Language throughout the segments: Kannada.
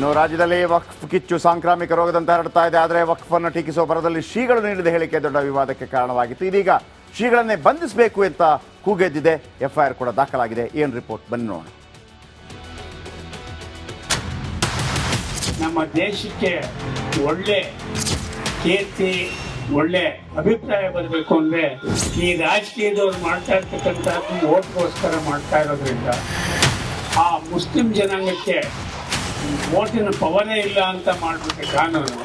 ಇನ್ನು ರಾಜ್ಯದಲ್ಲಿ ವಕ್ಫ್ ಕಿಚ್ಚು ಸಾಂಕ್ರಾಮಿಕ ರೋಗದಂತೆ ಹರಡ್ತಾ ಇದೆ. ಆದರೆ ವಕ್ಫ್ ಅನ್ನು ಟೀಕಿಸುವ ಬರದಲ್ಲಿ ಶ್ರೀಗಳು ನೀಡಿದ ಹೇಳಿಕೆ ದೊಡ್ಡ ವಿವಾದಕ್ಕೆ ಕಾರಣವಾಗಿತ್ತು. ಇದೀಗ ಶ್ರೀಗಳನ್ನೇ ಬಂಧಿಸಬೇಕು ಅಂತ ಕೂಗೆದ್ದಿದೆ. ಎಫ್ಐಆರ್ ಕೂಡ ದಾಖಲಾಗಿದೆ. ಏನು ರಿಪೋರ್ಟ್? ಬನ್ನಿ ನೋಡೋಣ. ನಮ್ಮ ದೇಶಕ್ಕೆ ಒಳ್ಳೆ ಕೀರ್ತಿ, ಒಳ್ಳೆ ಅಭಿಪ್ರಾಯ ಬರಬೇಕು ಅಂದ್ರೆ ಈ ರಾಜಕೀಯದವ್ರು ಮಾಡ್ತಾ ಇರ್ತಕ್ಕಂಥದ್ದು ಓಟ್ಗೋಸ್ಕರ ಮಾಡ್ತಾ ಇರೋದ್ರಿಂದ ಆ ಮುಸ್ಲಿಂ ಜನಾಂಗಕ್ಕೆ ಓಟಿನ ಪವನೇ ಇಲ್ಲ ಅಂತ ಮಾಡ್ಬಿಟ್ಟೆ ಕಾನೂನು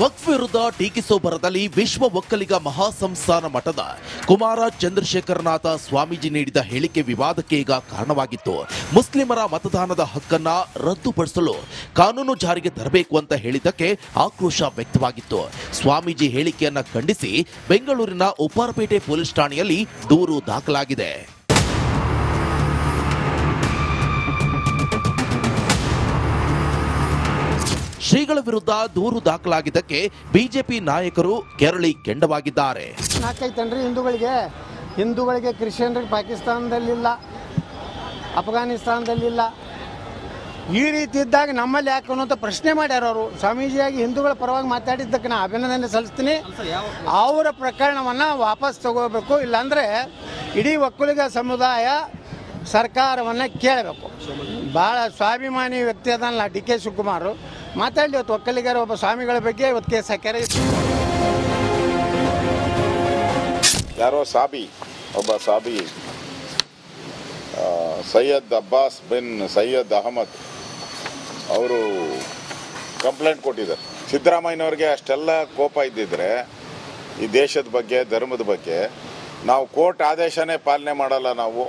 ವಕ್ಫ್ ವಿರುದ್ಧ ಟೀಕಿಸೋ ಬರದಲ್ಲಿ ವಿಶ್ವ ಒಕ್ಕಲಿಗ ಮಹಾಸಂಸ್ಥಾನ ಮಠದ ಕುಮಾರ ಚಂದ್ರಶೇಖರನಾಥ ಸ್ವಾಮೀಜಿ ನೀಡಿದ ಹೇಳಿಕೆ ವಿವಾದಕ್ಕೆ ಈಗ ಕಾರಣವಾಗಿತ್ತು. ಮುಸ್ಲಿಮರ ಮತದಾನದ ಹಕ್ಕನ್ನ ರದ್ದುಪಡಿಸಲು ಕಾನೂನು ಜಾರಿಗೆ ತರಬೇಕು ಅಂತ ಹೇಳಿದ್ದಕ್ಕೆ ಆಕ್ರೋಶ ವ್ಯಕ್ತವಾಗಿತ್ತು. ಸ್ವಾಮೀಜಿ ಹೇಳಿಕೆಯನ್ನ ಖಂಡಿಸಿ ಬೆಂಗಳೂರಿನ ಉಪ್ಪಾರಪೇಟೆ ಪೊಲೀಸ್ ಠಾಣೆಯಲ್ಲಿ ದೂರು ದಾಖಲಾಗಿದೆ. ಶ್ರೀಗಳ ವಿರುದ್ಧ ದೂರು ದಾಖಲಾಗಿದ್ದಕ್ಕೆ ಬಿಜೆಪಿ ನಾಯಕರು ಕೆರಳಿ ಕೆಂಡವಾಗಿದ್ದಾರೆ. ಹಿಂದೂಗಳಿಗೆ. ಹಿಂದೂಗಳಿಗೆ ಕ್ರಿಶ್ಚಿಯನ್ರಿಗೆ ಪಾಕಿಸ್ತಾನದಲ್ಲಿಲ್ಲ, ಅಫ್ಘಾನಿಸ್ತಾನದಲ್ಲಿಲ್ಲ. ಈ ರೀತಿ ಇದ್ದಾಗ ನಮ್ಮಲ್ಲಿ ಯಾಕೆ ಅನ್ನೋಂಥ ಪ್ರಶ್ನೆ ಮಾಡ್ಯಾರ ಅವರು. ಸ್ವಾಮೀಜಿಯಾಗಿ ಹಿಂದೂಗಳ ಪರವಾಗಿ ಮಾತಾಡಿದ್ದಕ್ಕೆ ನಾನು ಅಭಿನಂದನೆ ಸಲ್ಲಿಸ್ತೀನಿ. ಅವರ ಪ್ರಕರಣವನ್ನು ವಾಪಸ್ ತಗೋಬೇಕು, ಇಲ್ಲಾಂದರೆ ಇಡೀ ಒಕ್ಕಲಿಗ ಸಮುದಾಯ ಸರ್ಕಾರವನ್ನು ಕೇಳಬೇಕು. ಭಾಳ ಸ್ವಾಭಿಮಾನಿ ವ್ಯಕ್ತಿ ಅದಲ್ಲ ಡಿ ಕೆ ಶಿವಕುಮಾರ್. ಮಾತಾಡಲಿ, ಇವತ್ತು ಒಕ್ಕಲಿಗರ, ಒಬ್ಬ ಸ್ವಾಮಿಗಳ ಬಗ್ಗೆ ಇವತ್ತು ಕೇಸ್ ಹಾಕ್ಯಾರ. ಯಾರೋ ಸಾಬಿ, ಒಬ್ಬ ಸಾಬಿ ಸೈಯದ್ ಅಬ್ಬಾಸ್ ಬಿನ್ ಸೈಯದ್ ಅಹಮದ್ ಅವರು ಕಂಪ್ಲೇಂಟ್ ಕೊಟ್ಟಿದ್ದಾರೆ. ಸಿದ್ದರಾಮಯ್ಯನವ್ರಿಗೆ ಅಷ್ಟೆಲ್ಲ ಕೋಪ ಇದ್ದಿದ್ರೆ, ಈ ದೇಶದ ಬಗ್ಗೆ, ಧರ್ಮದ ಬಗ್ಗೆ, ನಾವು ಕೋರ್ಟ್ ಆದೇಶನೇ ಪಾಲನೆ ಮಾಡಲ್ಲ ನಾವು.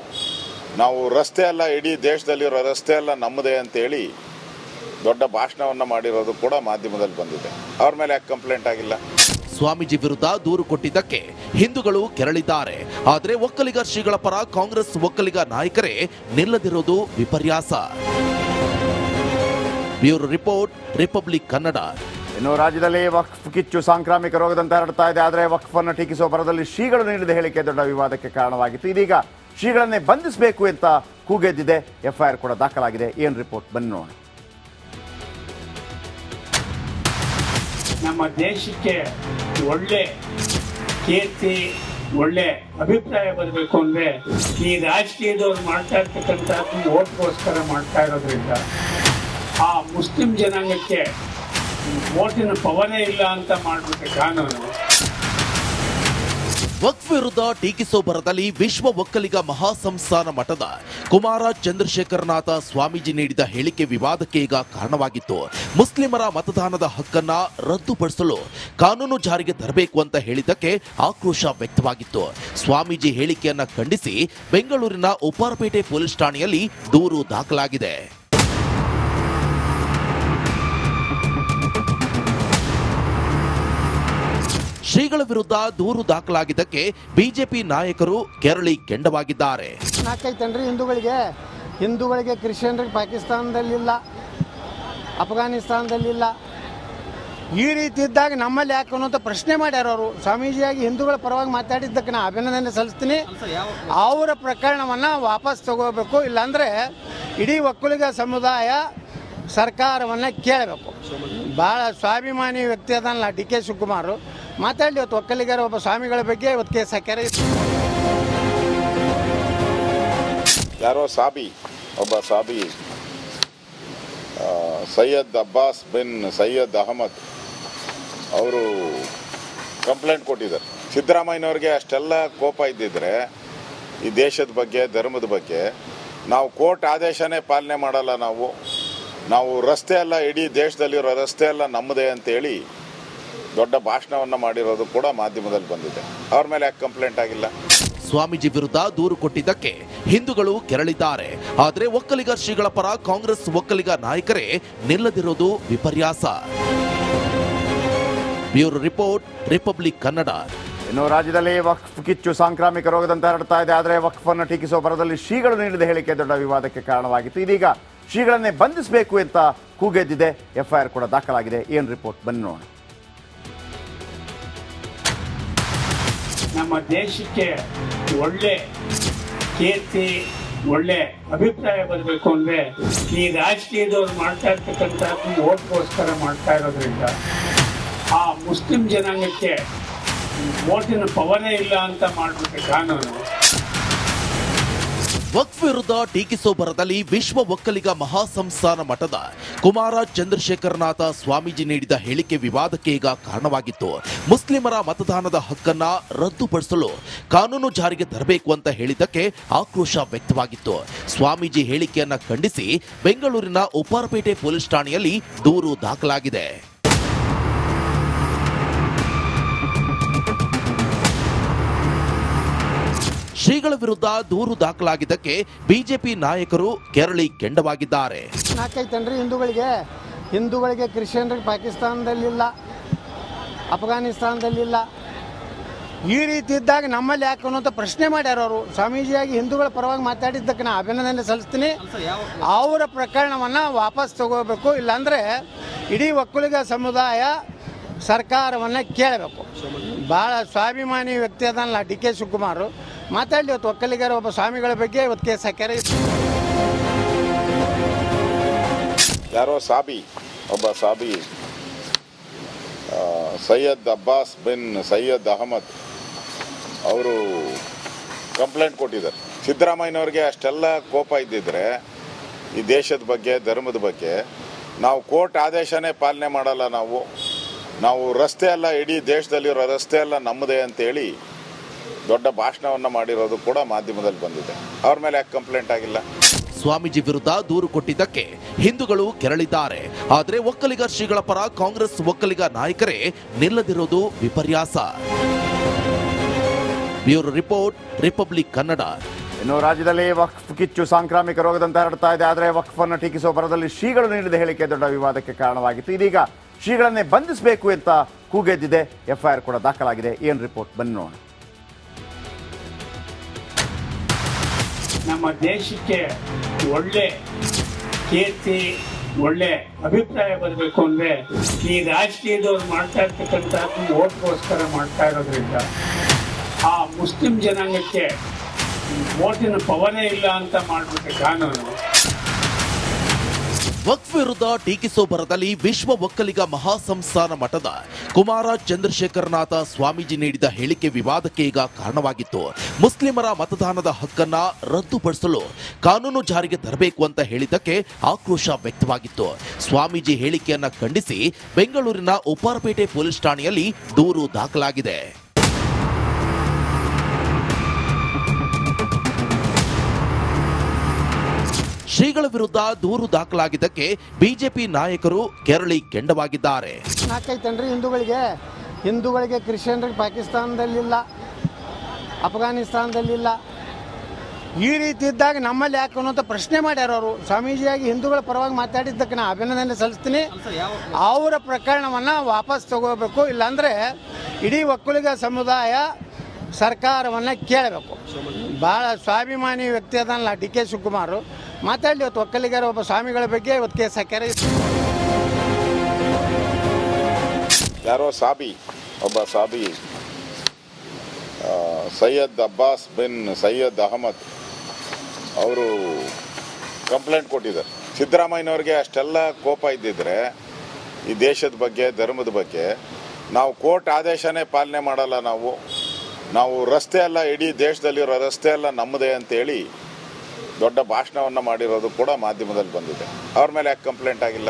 ನಾವು ರಸ್ತೆ ಎಲ್ಲ ಇಡೀ ದೇಶದಲ್ಲಿರೋ ರಸ್ತೆ ಎಲ್ಲ ನಮ್ಮದೇ ಅಂತೇಳಿ ದೊಡ್ಡ ಭಾಷಣವನ್ನು ಮಾಡಿರೋದು ಕೂಡ ಮಾಧ್ಯಮದಲ್ಲಿ ಬಂದಿದೆ. ಅವ್ರ ಮೇಲೆ ಯಾಕೆ ಕಂಪ್ಲೇಂಟ್ ಆಗಿಲ್ಲ? ಸ್ವಾಮೀಜಿ ವಿರುದ್ಧ ದೂರು ಕೊಟ್ಟಿದ್ದಕ್ಕೆ ಹಿಂದೂಗಳು ಕೆರಳಿದ್ದಾರೆ. ಆದರೆ ಒಕ್ಕಲಿಗ ಶ್ರೀಗಳ ಪರ ಕಾಂಗ್ರೆಸ್ ಒಕ್ಕಲಿಗ ನಾಯಕರೇ ನಿಲ್ಲದಿರೋದು ವಿಪರ್ಯಾಸ. Bureau report Republic Kannada. ಇನ್ನು ರಾಜ್ಯದಲ್ಲಿ ವಕ್ಫ್ ಕಿಚ್ಚು ಸಾಂಕ್ರಾಮಿಕ ರೋಗದಂತೆ ಹರಡ್ತಾ ಇದೆ. ಆದರೆ ವಕ್ಫ್ ಅನ್ನು ಟೀಕಿಸುವ ಬರದಲ್ಲಿ ಶ್ರೀಗಳು ನೀಡಿದ ಹೇಳಿಕೆ ದೊಡ್ಡ ವಿವಾದಕ್ಕೆ ಕಾರಣವಾಗಿತ್ತು. ಇದೀಗ ಶ್ರೀಗಳನ್ನೇ ಬಂಧಿಸಬೇಕು ಅಂತ ಕೂಗೆದ್ದಿದೆ. ಎಫ್ಐಆರ್ ಕೂಡ ದಾಖಲಾಗಿದೆ. ಏನ್ ರಿಪೋರ್ಟ್? ಬನ್ನಿ ನೋಡೋಣ. ನಮ್ಮ ದೇಶಕ್ಕೆ ಒಳ್ಳೆ ಕೀರ್ತಿ, ಒಳ್ಳೆ ಅಭಿಪ್ರಾಯ ಬರಬೇಕು ಅಂದ್ರೆ ಈ ರಾಜಕೀಯದವ್ರು ಮಾಡ್ತಾ ಇರ್ತಕ್ಕಂಥದ್ದು ಓಟ್ಗೋಸ್ಕರ ಮಾಡ್ತಾ ಇರೋದ್ರಿಂದ ಆ ಮುಸ್ಲಿಂ ಜನಾಂಗಕ್ಕೆ ಓಟಿನ ಪವರೇ ಇಲ್ಲ ಅಂತ ಮಾಡ್ಬಿಟ್ಟೆ ಕಾನೂನು ವಕ್ಫ್ ವಿರುದ್ಧ ಟೀಕಿಸೋ ಬರದಲ್ಲಿ ವಿಶ್ವ ಒಕ್ಕಲಿಗ ಮಹಾಸಂಸ್ಥಾನ ಮಠದ ಕುಮಾರ ಚಂದ್ರಶೇಖರನಾಥ ಸ್ವಾಮೀಜಿ ನೀಡಿದ ಹೇಳಿಕೆ ವಿವಾದಕ್ಕೆ ಈಗ ಕಾರಣವಾಗಿತ್ತು. ಮುಸ್ಲಿಮರ ಮತದಾನದ ಹಕ್ಕನ್ನ ರದ್ದುಪಡಿಸಲು ಕಾನೂನು ಜಾರಿಗೆ ತರಬೇಕು ಅಂತ ಹೇಳಿದ್ದಕ್ಕೆ ಆಕ್ರೋಶ ವ್ಯಕ್ತವಾಗಿತ್ತು. ಸ್ವಾಮೀಜಿ ಹೇಳಿಕೆಯನ್ನ ಖಂಡಿಸಿ ಬೆಂಗಳೂರಿನ ಉಪ್ಪಾರಪೇಟೆ ಪೊಲೀಸ್ ಠಾಣೆಯಲ್ಲಿ ದೂರು ದಾಖಲಾಗಿದೆ. ಶ್ರೀಗಳ ವಿರುದ್ಧ ದೂರು ದಾಖಲಾಗಿದ್ದಕ್ಕೆ ಬಿಜೆಪಿ ನಾಯಕರು ಕೆರಳಿ ಕೆಂಡವಾಗಿದ್ದಾರೆ. ಹಿಂದೂಗಳಿಗೆ. ಹಿಂದೂಗಳಿಗೆ ಕ್ರಿಶ್ಚಿಯನ್ರಿಗೆ ಪಾಕಿಸ್ತಾನದಲ್ಲಿಲ್ಲ. ಅಫ್ಘಾನಿಸ್ತಾನದಲ್ಲಿಲ್ಲ. ಈ ರೀತಿ ಇದ್ದಾಗ ನಮ್ಮಲ್ಲಿ ಯಾಕೆ ಅನ್ನೋಂಥ ಪ್ರಶ್ನೆ ಮಾಡ್ಯಾರ ಅವರು. ಸ್ವಾಮೀಜಿಯಾಗಿ ಹಿಂದೂಗಳ ಪರವಾಗಿ ಮಾತಾಡಿದ್ದಕ್ಕೆ ನಾನು ಅಭಿನಂದನೆ ಸಲ್ಲಿಸ್ತೀನಿ. ಅವರ ಪ್ರಕರಣವನ್ನು ವಾಪಸ್ ತಗೋಬೇಕು. ಇಲ್ಲಾಂದರೆ ಇಡೀ ಒಕ್ಕಲಿಗ ಸಮುದಾಯ ಸರ್ಕಾರವನ್ನು ಕೇಳಬೇಕು. ಭಾಳ ಸ್ವಾಭಿಮಾನಿ ವ್ಯಕ್ತಿ ಅದಲ್ಲ ಡಿ ಕೆ ಶಿವಕುಮಾರ್. ಮಾತಾಡಲಿ ಇವತ್ತು ಒಕ್ಕಲಿಗರ, ಒಬ್ಬ ಸ್ವಾಮಿಗಳ ಬಗ್ಗೆ ಇವತ್ತು ಕೇಸ್ ಹಾಕ್ಯಾರೆ. ಯಾರೋ ಸಾಬಿ, ಒಬ್ಬ ಸಾಬಿ ಸೈಯದ್ ಅಬ್ಬಾಸ್ ಬಿನ್ ಸೈಯದ್ ಅಹಮದ್ ಅವರು ಕಂಪ್ಲೇಂಟ್ ಕೊಟ್ಟಿದ್ದಾರೆ. ಸಿದ್ದರಾಮಯ್ಯನವ್ರಿಗೆ ಅಷ್ಟೆಲ್ಲ ಕೋಪ ಇದ್ದಿದ್ರೆ ಈ ದೇಶದ ಬಗ್ಗೆ, ಧರ್ಮದ ಬಗ್ಗೆ ನಾವು ಕೋರ್ಟ್ ಆದೇಶನೇ ಪಾಲನೆ ಮಾಡಲ್ಲ ನಾವು. ನಾವು ರಸ್ತೆ ಎಲ್ಲ ಇಡೀ ದೇಶದಲ್ಲಿರೋ ರಸ್ತೆ ಎಲ್ಲ ನಮ್ಮದೇ ಅಂತೇಳಿ ದೊಡ್ಡ ಭಾಷಣವನ್ನು ಮಾಡಿರೋದು ಕೂಡ ಮಾಧ್ಯಮದಲ್ಲಿ ಬಂದಿದೆ. ಅವ್ರ ಮೇಲೆ ಯಾಕೆ ಕಂಪ್ಲೇಂಟ್ ಆಗಿಲ್ಲ? ಸ್ವಾಮೀಜಿ ವಿರುದ್ಧ ದೂರು ಕೊಟ್ಟಿದ್ದಕ್ಕೆ ಹಿಂದೂಗಳು ಕೆರಳಿದ್ದಾರೆ. ಆದರೆ ಒಕ್ಕಲಿಗ ಶ್ರೀಗಳ ಪರ ಕಾಂಗ್ರೆಸ್ ಒಕ್ಕಲಿಗ ನಾಯಕರೇ ನಿಲ್ಲದಿರೋದು ವಿಪರ್ಯಾಸ. Bureau report Republic Kannada. ಇನ್ನು ರಾಜ್ಯದಲ್ಲಿ ವಕ್ಫ್ ಕಿಚ್ಚು ಸಾಂಕ್ರಾಮಿಕ ರೋಗದಂತೆ ಹರಡ್ತಾ ಇದೆ. ಆದರೆ ವಕ್ಫ್ ಅನ್ನು ಟೀಕಿಸುವ ಬರದಲ್ಲಿ ಶ್ರೀಗಳು ನೀಡಿದ ಹೇಳಿಕೆ ದೊಡ್ಡ ವಿವಾದಕ್ಕೆ ಕಾರಣವಾಗಿತ್ತು. ಇದೀಗ ಶ್ರೀಗಳನ್ನೇ ಬಂಧಿಸಬೇಕು ಅಂತ ಕೂಗೆದ್ದಿದೆ. ಎಫ್ಐಆರ್ ಕೂಡ ದಾಖಲಾಗಿದೆ. ಏನು ರಿಪೋರ್ಟ್? ಬನ್ನಿ ನೋಡೋಣ. ನಮ್ಮ ದೇಶಕ್ಕೆ ಒಳ್ಳೆ ಕೀರ್ತಿ, ಒಳ್ಳೆ ಅಭಿಪ್ರಾಯ ಬರಬೇಕು ಅಂದ್ರೆ ಈ ರಾಜಕೀಯದವ್ರು ಮಾಡ್ತಾ ಇರ್ತಕ್ಕಂಥ ಓಟ್ಗೋಸ್ಕರ ಮಾಡ್ತಾ ಇರೋದ್ರಿಂದ ಆ ಮುಸ್ಲಿಂ ಜನಾಂಗಕ್ಕೆ ಓಟಿನ ಪವರೇ ಇಲ್ಲ ಅಂತ ಮಾಡ್ಬಿಟ್ಟೆ ಕಾನೂನು ವಕ್ಫ್ ವಿರುದ್ಧ ಟೀಕಿಸೋ ಬರದಲ್ಲಿ ವಿಶ್ವ ಒಕ್ಕಲಿಗ ಮಹಾಸಂಸ್ಥಾನ ಮಠದ ಕುಮಾರ ಚಂದ್ರಶೇಖರನಾಥ ಸ್ವಾಮೀಜಿ ನೀಡಿದ ಹೇಳಿಕೆ ವಿವಾದಕ್ಕೆ ಈಗ ಕಾರಣವಾಗಿತ್ತು. ಮುಸ್ಲಿಮರ ಮತದಾನದ ಹಕ್ಕನ್ನ ರದ್ದುಪಡಿಸಲು ಕಾನೂನು ಜಾರಿಗೆ ತರಬೇಕು ಅಂತ ಹೇಳಿದ್ದಕ್ಕೆ ಆಕ್ರೋಶ ವ್ಯಕ್ತವಾಗಿತ್ತು. ಸ್ವಾಮೀಜಿ ಹೇಳಿಕೆಯನ್ನ ಖಂಡಿಸಿ ಬೆಂಗಳೂರಿನ ಉಪ್ಪಾರಪೇಟೆ ಪೊಲೀಸ್ ಠಾಣೆಯಲ್ಲಿ ದೂರು ದಾಖಲಾಗಿದೆ. ಶ್ರೀಗಳ ವಿರುದ್ಧ ದೂರು ದಾಖಲಾಗಿದ್ದಕ್ಕೆ ಬಿಜೆಪಿ ನಾಯಕರು ಕೆರಳಿ ಕೆಂಡವಾಗಿದ್ದಾರೆ. ಹಿಂದೂಗಳಿಗೆ. ಹಿಂದೂಗಳಿಗೆ ಕ್ರಿಶ್ಚಿಯನ್ರಿಗೆ ಪಾಕಿಸ್ತಾನದಲ್ಲಿಲ್ಲ. ಅಫ್ಘಾನಿಸ್ತಾನದಲ್ಲಿಲ್ಲ. ಈ ರೀತಿ ಇದ್ದಾಗ ನಮ್ಮಲ್ಲಿ ಯಾಕೆ ಅನ್ನೋಂಥ ಪ್ರಶ್ನೆ ಮಾಡ್ಯಾರ ಅವರು. ಸ್ವಾಮೀಜಿಯಾಗಿ ಹಿಂದೂಗಳ ಪರವಾಗಿ ಮಾತಾಡಿದ್ದಕ್ಕೆ ನಾನು ಅಭಿನಂದನೆ ಸಲ್ಲಿಸ್ತೀನಿ. ಅವರ ಪ್ರಕರಣವನ್ನು ವಾಪಸ್ ತಗೋಬೇಕು, ಇಲ್ಲಾಂದರೆ ಇಡೀ ಒಕ್ಕಲಿಗ ಸಮುದಾಯ ಸರ್ಕಾರವನ್ನು ಕೇಳಬೇಕು. ಭಾಳ ಸ್ವಾಭಿಮಾನಿ ವ್ಯಕ್ತಿ ಅದಲ್ಲ ಡಿ ಕೆ ಶಿವಕುಮಾರ್. ಮಾತಾಡಲಿ, ಇವತ್ತು ಒಕ್ಕಲಿಗರ, ಒಬ್ಬ ಸ್ವಾಮಿಗಳ ಬಗ್ಗೆ ಇವತ್ತು ಕೇಸ್ ಹಾಕ್ಯಾರ. ಯಾರೋ ಸಾಬಿ, ಒಬ್ಬ ಸಾಬಿ ಸೈಯದ್ ಅಬ್ಬಾಸ್ ಬಿನ್ ಸೈಯದ್ ಅಹಮದ್ ಅವರು ಕಂಪ್ಲೇಂಟ್ ಕೊಟ್ಟಿದ್ದಾರೆ. ಸಿದ್ದರಾಮಯ್ಯನವ್ರಿಗೆ ಅಷ್ಟೆಲ್ಲ ಕೋಪ ಇದ್ದಿದ್ರೆ ಈ ದೇಶದ ಬಗ್ಗೆ, ಧರ್ಮದ ಬಗ್ಗೆ ನಾವು ಕೋರ್ಟ್ ಆದೇಶನೇ ಪಾಲನೆ ಮಾಡಲ್ಲ ನಾವು. ನಾವು ರಸ್ತೆ ಎಲ್ಲ ಇಡೀ ದೇಶದಲ್ಲಿರೋ ರಸ್ತೆ ಎಲ್ಲ ನಮ್ಮದೇ ಅಂತೇಳಿ ದೊಡ್ಡ ಭಾಷಣವನ್ನು ಮಾಡಿರೋದು ಕೂಡ ಮಾಧ್ಯಮದಲ್ಲಿ ಬಂದಿದೆ. ಅವ್ರ ಮೇಲೆ ಯಾಕೆ ಕಂಪ್ಲೇಂಟ್ ಆಗಿಲ್ಲ? ಸ್ವಾಮೀಜಿ ವಿರುದ್ಧ ದೂರು ಕೊಟ್ಟಿದ್ದಕ್ಕೆ ಹಿಂದೂಗಳು ಕೆರಳಿದ್ದಾರೆ. ಆದರೆ ಒಕ್ಕಲಿಗ ಶ್ರೀಗಳ ಪರ ಕಾಂಗ್ರೆಸ್ ಒಕ್ಕಲಿಗ ನಾಯಕರೇ ನಿಲ್ಲದಿರೋದು ವಿಪರ್ಯಾಸ. Bureau report Republic Kannada. ಇನ್ನು ರಾಜ್ಯದಲ್ಲಿ ವಕ್ಫ್ ಕಿಚ್ಚು ಸಾಂಕ್ರಾಮಿಕ ರೋಗದಂತೆ ಹರಡ್ತಾ ಇದೆ. ಆದರೆ ವಕ್ಫ್ ಅನ್ನು ಟೀಕಿಸುವ ಪರದಲ್ಲಿ ಶ್ರೀಗಳು ನೀಡಿದ ಹೇಳಿಕೆ ದೊಡ್ಡ ವಿವಾದಕ್ಕೆ ಕಾರಣವಾಗಿತ್ತು. ಇದೀಗ ಶ್ರೀಗಳನ್ನೇ ಬಂಧಿಸಬೇಕು ಅಂತ ಕೂಗೆದ್ದಿದೆ. ಎಫ್ಐಆರ್ ಕೂಡ ದಾಖಲಾಗಿದೆ. ಏನು ರಿಪೋರ್ಟ್? ಬನ್ನಿ ನೋಡೋಣ. ನಮ್ಮ ದೇಶಕ್ಕೆ ಒಳ್ಳೆ ಕೀರ್ತಿ, ಒಳ್ಳೆ ಅಭಿಪ್ರಾಯ ಬರಬೇಕು ಅಂದ್ರೆ ಈ ರಾಜಕೀಯದವ್ರು ಮಾಡ್ತಾ ಇರ್ತಕ್ಕಂಥದ್ದು ಓಟ್ಗೋಸ್ಕರ ಮಾಡ್ತಾ ಇರೋದ್ರಿಂದ ಆ ಮುಸ್ಲಿಂ ಜನಾಂಗಕ್ಕೆ ಓಟಿನ ಪವನೇ ಇಲ್ಲ ಅಂತ ಮಾಡಿಬಿಟ್ಟೆ ಕಾನೂನು ವಕ್ಫ್ ವಿರುದ್ಧ ಟೀಕಿಸೋ ಬರದಲ್ಲಿ ವಿಶ್ವ ಒಕ್ಕಲಿಗ ಮಹಾಸಂಸ್ಥಾನ ಮಠದ ಕುಮಾರ ಚಂದ್ರಶೇಖರನಾಥ ಸ್ವಾಮೀಜಿ ನೀಡಿದ ಹೇಳಿಕೆ ವಿವಾದಕ್ಕೆ ಈಗ ಕಾರಣವಾಗಿತ್ತು. ಮುಸ್ಲಿಮರ ಮತದಾನದ ಹಕ್ಕನ್ನ ರದ್ದುಪಡಿಸಲು ಕಾನೂನು ಜಾರಿಗೆ ತರಬೇಕು ಅಂತ ಹೇಳಿದ್ದಕ್ಕೆ ಆಕ್ರೋಶ ವ್ಯಕ್ತವಾಗಿತ್ತು. ಸ್ವಾಮೀಜಿ ಹೇಳಿಕೆಯನ್ನ ಖಂಡಿಸಿ ಬೆಂಗಳೂರಿನ ಉಪ್ಪಾರಪೇಟೆ ಪೊಲೀಸ್ ಠಾಣೆಯಲ್ಲಿ ದೂರು ದಾಖಲಾಗಿದೆ. ಶ್ರೀಗಳ ವಿರುದ್ಧ ದೂರು ದಾಖಲಾಗಿದ್ದಕ್ಕೆ ಬಿಜೆಪಿ ನಾಯಕರು ಕೆರಳಿ ಕೆಂಡವಾಗಿದ್ದಾರೆ. ಹಿಂದೂಗಳಿಗೆ. ಹಿಂದೂಗಳಿಗೆ ಕ್ರಿಶ್ಚಿಯನ್ರಿಗೆ ಪಾಕಿಸ್ತಾನದಲ್ಲಿಲ್ಲ, ಅಫ್ಘಾನಿಸ್ತಾನದಲ್ಲಿಲ್ಲ. ಈ ರೀತಿ ಇದ್ದಾಗ ನಮ್ಮಲ್ಲಿ ಯಾಕೆ ಅನ್ನೋಂಥ ಪ್ರಶ್ನೆ ಮಾಡ್ಯಾರ ಅವರು. ಸ್ವಾಮೀಜಿಯಾಗಿ ಹಿಂದೂಗಳ ಪರವಾಗಿ ಮಾತಾಡಿದ್ದಕ್ಕೆ ನಾನು ಅಭಿನಂದನೆ ಸಲ್ಲಿಸ್ತೀನಿ. ಅವರ ಪ್ರಕರಣವನ್ನು ವಾಪಸ್ ತಗೋಬೇಕು, ಇಲ್ಲಾಂದರೆ ಇಡೀ ಒಕ್ಕಲಿಗ ಸಮುದಾಯ ಸರ್ಕಾರವನ್ನು ಕೇಳಬೇಕು. ಭಾಳ ಸ್ವಾಭಿಮಾನಿ ವ್ಯಕ್ತಿ ಅದಲ್ಲ ಡಿ ಕೆ ಶಿವಕುಮಾರ್. ಮಾತಾಡಲಿ, ಇವತ್ತು ಒಕ್ಕಲಿಗರ ಒಬ್ಬ ಸ್ವಾಮಿಗಳ ಬಗ್ಗೆ ಇವತ್ತು ಕೇಸ್ ಹಾಕ್ಯಾರ ಯಾರೋ ಸಾಬಿ, ಒಬ್ಬ ಸಾಬಿ ಸೈಯದ್ ಅಬ್ಬಾಸ್ ಬಿನ್ ಸೈಯದ್ ಅಹಮದ್ ಅವರು ಕಂಪ್ಲೇಂಟ್ ಕೊಟ್ಟಿದ್ದಾರೆ. ಸಿದ್ದರಾಮಯ್ಯನವ್ರಿಗೆ ಅಷ್ಟೆಲ್ಲ ಕೋಪ ಇದ್ದಿದ್ರೆ ಈ ದೇಶದ ಬಗ್ಗೆ, ಧರ್ಮದ ಬಗ್ಗೆ ನಾವು ಕೋರ್ಟ್ ಆದೇಶನೇ ಪಾಲನೆ ಮಾಡಲ್ಲ ನಾವು. ನಾವು ರಸ್ತೆ ಎಲ್ಲ ಇಡೀ ದೇಶದಲ್ಲಿರೋ ರಸ್ತೆ ಎಲ್ಲ ನಮ್ಮದೇ ಅಂತೇಳಿ ದೊಡ್ಡ ಭಾಷಣವನ್ನು ಮಾಡಿರೋದು ಕೂಡ ಮಾಧ್ಯಮದಲ್ಲಿ ಬಂದಿದೆ. ಅವ್ರ ಮೇಲೆ ಯಾಕೆ ಕಂಪ್ಲೇಂಟ್ ಆಗಿಲ್ಲ?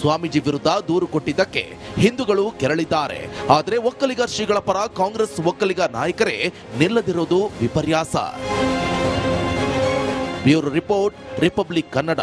ಸ್ವಾಮೀಜಿ ವಿರುದ್ಧ ದೂರು ಕೊಟ್ಟಿದ್ದಕ್ಕೆ ಹಿಂದೂಗಳು ಕೆರಳಿದ್ದಾರೆ. ಆದರೆ ಒಕ್ಕಲಿಗ ಶ್ರೀಗಳ ಪರ ಕಾಂಗ್ರೆಸ್ ಒಕ್ಕಲಿಗ ನಾಯಕರೇ ನಿಲ್ಲದಿರೋದು ವಿಪರ್ಯಾಸ. Bureau report, Republic Kannada.